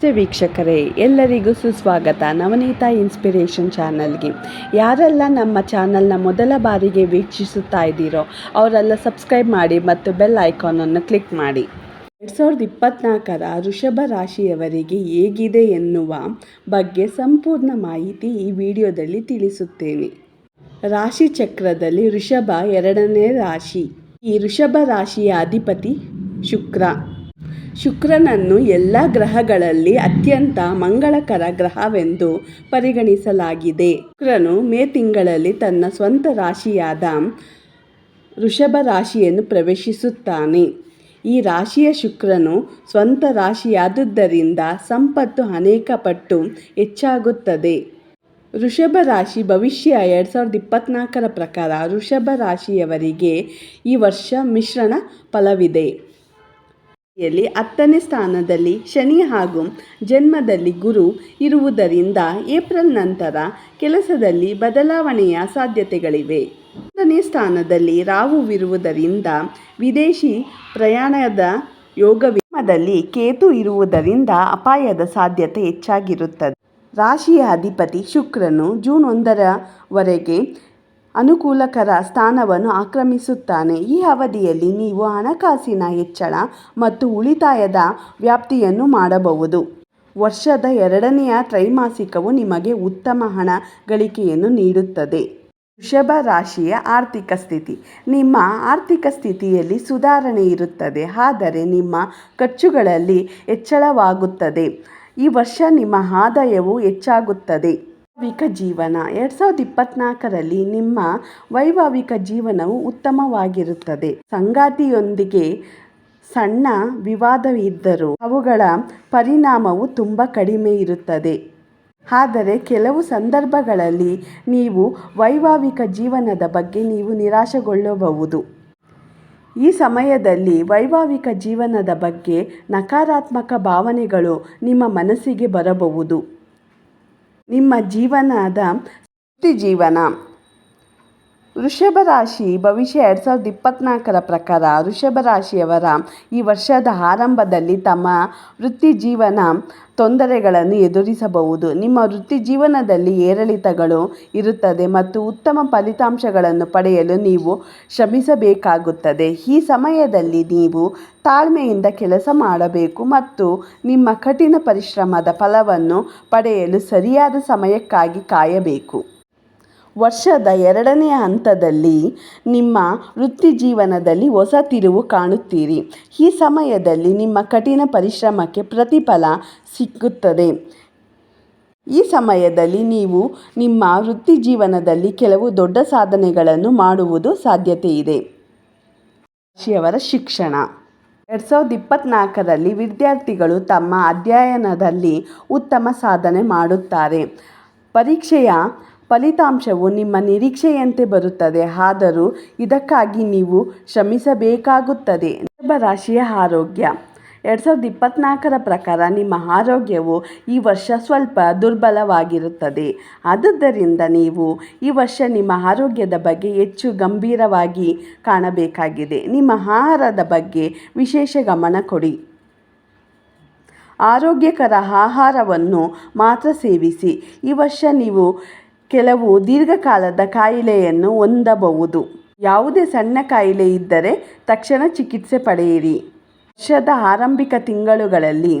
ವೀಕ್ಷಕರೇ, ಎಲ್ಲರಿಗೂ ಸುಸ್ವಾಗತ ನವನೀತಾ ಇನ್ಸ್ಪಿರೇಷನ್ ಚಾನಲ್ಗೆ. ಯಾರೆಲ್ಲ ನಮ್ಮ ಚಾನಲ್ನ ಮೊದಲ ಬಾರಿಗೆ ವೀಕ್ಷಿಸುತ್ತಾ ಇದ್ದೀರೋ, ಅವರೆಲ್ಲ ಸಬ್ಸ್ಕ್ರೈಬ್ ಮಾಡಿ ಮತ್ತು ಬೆಲ್ ಐಕಾನನ್ನು ಕ್ಲಿಕ್ ಮಾಡಿ. ಎರಡು ಸಾವಿರದ ಇಪ್ಪತ್ತ್ನಾಲ್ಕರ ವೃಷಭ ರಾಶಿಯವರಿಗೆ ಹೇಗಿದೆ ಎನ್ನುವ ಬಗ್ಗೆ ಸಂಪೂರ್ಣ ಮಾಹಿತಿ ಈ ವಿಡಿಯೋದಲ್ಲಿ ತಿಳಿಸುತ್ತೇನೆ. ರಾಶಿ ಚಕ್ರದಲ್ಲಿ ವೃಷಭ ಎರಡನೇ ರಾಶಿ. ಈ ವೃಷಭ ರಾಶಿಯ ಅಧಿಪತಿ ಶುಕ್ರ. ಶುಕ್ರನನ್ನು ಎಲ್ಲ ಗ್ರಹಗಳಲ್ಲಿ ಅತ್ಯಂತ ಮಂಗಳಕರ ಗ್ರಹವೆಂದು ಪರಿಗಣಿಸಲಾಗಿದೆ. ಶುಕ್ರನು ಮೇ ತಿಂಗಳಲ್ಲಿ ತನ್ನ ಸ್ವಂತ ರಾಶಿಯಾದ ವೃಷಭ ರಾಶಿಯನ್ನು ಪ್ರವೇಶಿಸುತ್ತಾನೆ. ಈ ರಾಶಿಯ ಶುಕ್ರನು ಸ್ವಂತ ರಾಶಿಯಾದುದರಿಂದ ಸಂಪತ್ತು ಅನೇಕ ಪಟ್ಟು ಹೆಚ್ಚಾಗುತ್ತದೆ. ವೃಷಭ ರಾಶಿ ಭವಿಷ್ಯ ಎರಡು ಸಾವಿರದ ಇಪ್ಪತ್ತ್ನಾಲ್ಕರ ಪ್ರಕಾರ ವೃಷಭ ರಾಶಿಯವರಿಗೆ ಈ ವರ್ಷ ಮಿಶ್ರಣ ಫಲವಿದೆ. ಯಲ್ಲಿ ಹತ್ತನೇ ಸ್ಥಾನದಲ್ಲಿ ಶನಿ ಹಾಗೂ ಜನ್ಮದಲ್ಲಿ ಗುರು ಇರುವುದರಿಂದ ಏಪ್ರಿಲ್ ನಂತರ ಕೆಲಸದಲ್ಲಿ ಬದಲಾವಣೆಯ ಸಾಧ್ಯತೆಗಳಿವೆ. ಹತ್ತನೇ ಸ್ಥಾನದಲ್ಲಿ ರಾಹುವಿರುವುದರಿಂದ ವಿದೇಶಿ ಪ್ರಯಾಣದ ಯೋಗವಿಮದಲ್ಲಿ ಕೇತು ಇರುವುದರಿಂದ ಅಪಾಯದ ಸಾಧ್ಯತೆ ಹೆಚ್ಚಾಗಿರುತ್ತದೆ. ರಾಶಿಯ ಅಧಿಪತಿ ಶುಕ್ರನು ಜೂನ್ ಒಂದರವರೆಗೆ ಅನುಕೂಲಕರ ಸ್ಥಾನವನ್ನು ಆಕ್ರಮಿಸುತ್ತಾನೆ. ಈ ಅವಧಿಯಲ್ಲಿ ನೀವು ಹಣಕಾಸಿನ ಹೆಚ್ಚಳ ಮತ್ತು ಉಳಿತಾಯದ ವ್ಯಾಪ್ತಿಯನ್ನು ಮಾಡಬಹುದು. ವರ್ಷದ ಎರಡನೆಯ ತ್ರೈಮಾಸಿಕವು ನಿಮಗೆ ಉತ್ತಮ ಹಣ ಗಳಿಕೆಯನ್ನು ನೀಡುತ್ತದೆ. ವೃಷಭ ರಾಶಿಯ ಆರ್ಥಿಕ ಸ್ಥಿತಿ. ನಿಮ್ಮ ಆರ್ಥಿಕ ಸ್ಥಿತಿಯಲ್ಲಿ ಸುಧಾರಣೆ ಇರುತ್ತದೆ. ಆದರೆ ನಿಮ್ಮ ಖರ್ಚುಗಳಲ್ಲಿ ಹೆಚ್ಚಳವಾಗುತ್ತದೆ. ಈ ವರ್ಷ ನಿಮ್ಮ ಆದಾಯವು ಹೆಚ್ಚಾಗುತ್ತದೆ. ವೈವಾಹಿಕ ಜೀವನ. ಎರಡು ಸಾವಿರದ ಇಪ್ಪತ್ನಾಲ್ಕರಲ್ಲಿ ನಿಮ್ಮ ವೈವಾಹಿಕ ಜೀವನವು ಉತ್ತಮವಾಗಿರುತ್ತದೆ. ಸಂಗಾತಿಯೊಂದಿಗೆ ಸಣ್ಣ ವಿವಾದವಿದ್ದರೂ ಅವುಗಳ ಪರಿಣಾಮವು ತುಂಬ ಕಡಿಮೆ ಇರುತ್ತದೆ. ಆದರೆ ಕೆಲವು ಸಂದರ್ಭಗಳಲ್ಲಿ ನೀವು ವೈವಾಹಿಕ ಜೀವನದ ಬಗ್ಗೆ ನೀವು ನಿರಾಶೆಗೊಳ್ಳಬಹುದು. ಈ ಸಮಯದಲ್ಲಿ ವೈವಾಹಿಕ ಜೀವನದ ಬಗ್ಗೆ ನಕಾರಾತ್ಮಕ ಭಾವನೆಗಳು ನಿಮ್ಮ ಮನಸ್ಸಿಗೆ ಬರಬಹುದು. ನಿಮ್ಮ ಜೀವನದ ವೃತ್ತಿ ಜೀವನ. ವೃಷಭ ರಾಶಿ ಭವಿಷ್ಯ ಎರಡು ಸಾವಿರದ ಇಪ್ಪತ್ತ್ನಾಲ್ಕರ ಪ್ರಕಾರ ವೃಷಭ ರಾಶಿಯವರ ಈ ವರ್ಷದ ಆರಂಭದಲ್ಲಿ ತಮ್ಮ ವೃತ್ತಿ ಜೀವನ ತೊಂದರೆಗಳನ್ನು ಎದುರಿಸಬಹುದು. ನಿಮ್ಮ ವೃತ್ತಿ ಜೀವನದಲ್ಲಿ ಏರಿಳಿತಗಳು ಇರುತ್ತದೆ ಮತ್ತು ಉತ್ತಮ ಫಲಿತಾಂಶಗಳನ್ನು ಪಡೆಯಲು ನೀವು ಶ್ರಮಿಸಬೇಕಾಗುತ್ತದೆ. ಈ ಸಮಯದಲ್ಲಿ ನೀವು ತಾಳ್ಮೆಯಿಂದ ಕೆಲಸ ಮಾಡಬೇಕು ಮತ್ತು ನಿಮ್ಮ ಕಠಿಣ ಪರಿಶ್ರಮದ ಫಲವನ್ನು ಪಡೆಯಲು ಸರಿಯಾದ ಸಮಯಕ್ಕಾಗಿ ಕಾಯಬೇಕು. ವರ್ಷದ ಎರಡನೆಯ ಹಂತದಲ್ಲಿ ನಿಮ್ಮ ವೃತ್ತಿ ಜೀವನದಲ್ಲಿ ಹೊಸ ತಿರುವು ಕಾಣುತ್ತೀರಿ. ಈ ಸಮಯದಲ್ಲಿ ನಿಮ್ಮ ಕಠಿಣ ಪರಿಶ್ರಮಕ್ಕೆ ಪ್ರತಿಫಲ ಸಿಕ್ಕುತ್ತದೆ. ಈ ಸಮಯದಲ್ಲಿ ನೀವು ನಿಮ್ಮ ವೃತ್ತಿ ಜೀವನದಲ್ಲಿ ಕೆಲವು ದೊಡ್ಡ ಸಾಧನೆಗಳನ್ನು ಮಾಡುವುದು ಸಾಧ್ಯತೆ ಇದೆ ರಾಶಿಯವರ ಶಿಕ್ಷಣ. ಎರಡು ಸಾವಿರದ ಇಪ್ಪತ್ನಾಲ್ಕರಲ್ಲಿ ವಿದ್ಯಾರ್ಥಿಗಳು ತಮ್ಮ ಅಧ್ಯಯನದಲ್ಲಿ ಉತ್ತಮ ಸಾಧನೆ ಮಾಡುತ್ತಾರೆ. ಪರೀಕ್ಷೆಯ ಫಲಿತಾಂಶವು ನಿಮ್ಮ ನಿರೀಕ್ಷೆಯಂತೆ ಬರುತ್ತದೆ, ಆದರೂ ಇದಕ್ಕಾಗಿ ನೀವು ಶ್ರಮಿಸಬೇಕಾಗುತ್ತದೆ. ರಾಶಿಯ ಆರೋಗ್ಯ. ಎರಡು ಸಾವಿರದ ಇಪ್ಪತ್ತ್ನಾಲ್ಕರ ಪ್ರಕಾರ ನಿಮ್ಮ ಆರೋಗ್ಯವು ಈ ವರ್ಷ ಸ್ವಲ್ಪ ದುರ್ಬಲವಾಗಿರುತ್ತದೆ. ಆದುದರಿಂದ ನೀವು ಈ ವರ್ಷ ನಿಮ್ಮ ಆರೋಗ್ಯದ ಬಗ್ಗೆ ಹೆಚ್ಚು ಗಂಭೀರವಾಗಿ ಕಾಣಬೇಕಾಗಿದೆ. ನಿಮ್ಮ ಆಹಾರದ ಬಗ್ಗೆ ವಿಶೇಷ ಗಮನ ಕೊಡಿ. ಆರೋಗ್ಯಕರ ಆಹಾರವನ್ನು ಮಾತ್ರ ಸೇವಿಸಿ. ಈ ವರ್ಷ ನೀವು ಕೆಲವು ದೀರ್ಘಕಾಲದ ಕಾಯಿಲೆಯನ್ನು ಹೊಂದಬಹುದು. ಯಾವುದೇ ಸಣ್ಣ ಕಾಯಿಲೆ ಇದ್ದರೆ ತಕ್ಷಣ ಚಿಕಿತ್ಸೆ ಪಡೆಯಿರಿ. ವರ್ಷದ ಆರಂಭಿಕ ತಿಂಗಳುಗಳಲ್ಲಿ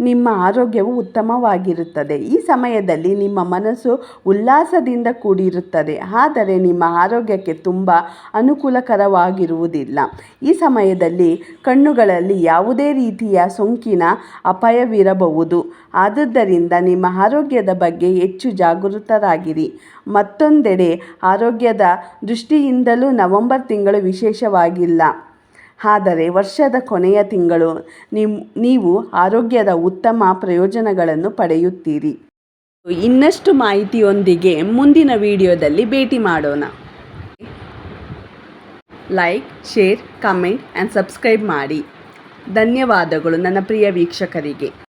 ನಿಮ್ಮ ಆರೋಗ್ಯವು ಉತ್ತಮವಾಗಿರುತ್ತದೆ. ಈ ಸಮಯದಲ್ಲಿ ನಿಮ್ಮ ಮನಸ್ಸು ಉಲ್ಲಾಸದಿಂದ ಕೂಡಿರುತ್ತದೆ. ಆದರೆ ನಿಮ್ಮ ಆರೋಗ್ಯಕ್ಕೆ ತುಂಬ ಅನುಕೂಲಕರವಾಗಿರುವುದಿಲ್ಲ. ಈ ಸಮಯದಲ್ಲಿ ಕಣ್ಣುಗಳಲ್ಲಿ ಯಾವುದೇ ರೀತಿಯ ಸೋಂಕಿನ ಅಪಾಯವಿರಬಹುದು. ಆದುದರಿಂದ ನಿಮ್ಮ ಆರೋಗ್ಯದ ಬಗ್ಗೆ ಹೆಚ್ಚು ಜಾಗೃತರಾಗಿರಿ. ಮತ್ತೊಂದೆಡೆ, ಆರೋಗ್ಯದ ದೃಷ್ಟಿಯಿಂದಲೂ ನವೆಂಬರ್ ತಿಂಗಳು ವಿಶೇಷವಾಗಿಲ್ಲ. ಆದರೆ ವರ್ಷದ ಕೊನೆಯ ತಿಂಗಳು ನಿಮ್, ನೀವು ಆರೋಗ್ಯದ ಉತ್ತಮ ಪ್ರಯೋಜನಗಳನ್ನು ಪಡೆಯುತ್ತೀರಿ. ಇನ್ನಷ್ಟು ಮಾಹಿತಿಯೊಂದಿಗೆ ಮುಂದಿನ ವಿಡಿಯೋದಲ್ಲಿ ಭೇಟಿ ಮಾಡೋಣ. Like, share, comment and subscribe ಮಾಡಿ. ಧನ್ಯವಾದಗಳು ನನ್ನ ಪ್ರಿಯ ವೀಕ್ಷಕರಿಗೆ.